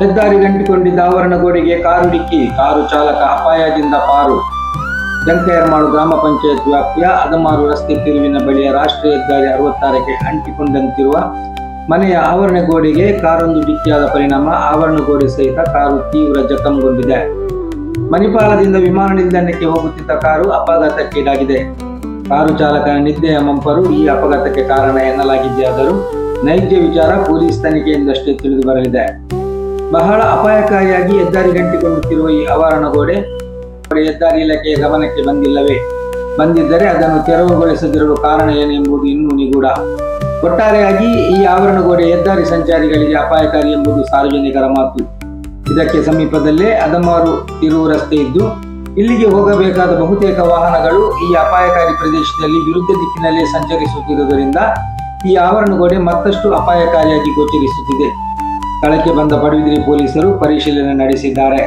ಹೆದ್ದಾರಿ ಗಂಟಿಕೊಂಡಿದ್ದ ಆವರಣ ಗೋಡೆಗೆ ಕಾರು ಡಿಕ್ಕಿ. ಕಾರು ಚಾಲಕ ಅಪಾಯದಿಂದ ಪಾರು. ಜಂಕಯರ್ಮಾಳು ಗ್ರಾಮ ಪಂಚಾಯತ್ ವ್ಯಾಪ್ತಿಯ ಅದಮಾರು ರಸ್ತೆ ತಿರುವಿನ ಬಳಿಯ ರಾಷ್ಟ್ರೀಯ ಹೆದ್ದಾರಿ ಅರವತ್ತಾರಕ್ಕೆ ಅಂಟಿಕೊಂಡಂತಿರುವ ಮನೆಯ ಆವರಣ ಗೋಡೆಗೆ ಕಾರೊಂದು ಡಿಕ್ಕಿಯಾದ ಪರಿಣಾಮ ಆವರಣ ಗೋಡೆ ಸಹಿತ ಕಾರು ತೀವ್ರ ಜಖಂಗೊಂಡಿದೆ ಮಣಿಪಾಲದಿಂದ ವಿಮಾನ ನಿಲ್ದಾಣಕ್ಕೆ ಹೋಗುತ್ತಿದ್ದ ಕಾರು ಅಪಘಾತಕ್ಕೀಡಾಗಿದೆ ಕಾರು ಚಾಲಕನ ನಿದ್ದೆಯ ಮಂಪರು ಈ ಅಪಘಾತಕ್ಕೆ ಕಾರಣ ಎನ್ನಲಾಗಿದೆಯಾದರೂ ನೈಜ ವಿಚಾರ ಪೊಲೀಸ್ ತನಿಖೆಯಿಂದಷ್ಟೇ ತಿಳಿದು ಬರಲಿದೆ ಬಹಳ ಅಪಾಯಕಾರಿಯಾಗಿ ಹೆದ್ದಾರಿ ಗಂಟಿಕೊಳ್ಳುತ್ತಿರುವ ಈ ಆವರಣ ಗೋಡೆ ಹೆದ್ದಾರಿ ಇಲಾಖೆಯ ಗಮನಕ್ಕೆ ಬಂದಿಲ್ಲವೇ? ಬಂದಿದ್ದರೆ ಅದನ್ನು ತೆರವುಗೊಳಿಸದಿರುವ ಕಾರಣ ಏನೆಂಬುದು ಇನ್ನೂ ನಿಗೂಢ. ಒಟ್ಟಾರೆಯಾಗಿ ಈ ಆವರಣ ಗೋಡೆ ಹೆದ್ದಾರಿ ಸಂಚಾರಿಗಳಿಗೆ ಅಪಾಯಕಾರಿ ಎಂಬುದು ಸಾರ್ವಜನಿಕರ ಮಾತು. ಇದಕ್ಕೆ ಸಮೀಪದಲ್ಲೇ ಅದಮಾರು ತಿರುವು ರಸ್ತೆ ಇದ್ದು, ಇಲ್ಲಿಗೆ ಹೋಗಬೇಕಾದ ಬಹುತೇಕ ವಾಹನಗಳು ಈ ಅಪಾಯಕಾರಿ ಪ್ರದೇಶದಲ್ಲಿ ವಿರುದ್ಧ ದಿಕ್ಕಿನಲ್ಲಿ ಸಂಚರಿಸುತ್ತಿರುವುದರಿಂದ ಈ ಆವರಣ ಗೋಡೆ ಮತ್ತಷ್ಟು ಅಪಾಯಕಾರಿಯಾಗಿ ಗೋಚರಿಸುತ್ತಿದೆ. ಸ್ಥಳಕ್ಕೆ ಬಂದ ಪಡುಬಿದ್ರಿ ಪೊಲೀಸರು ಪರಿಶೀಲನೆ ನಡೆಸಿದ್ದಾರೆ.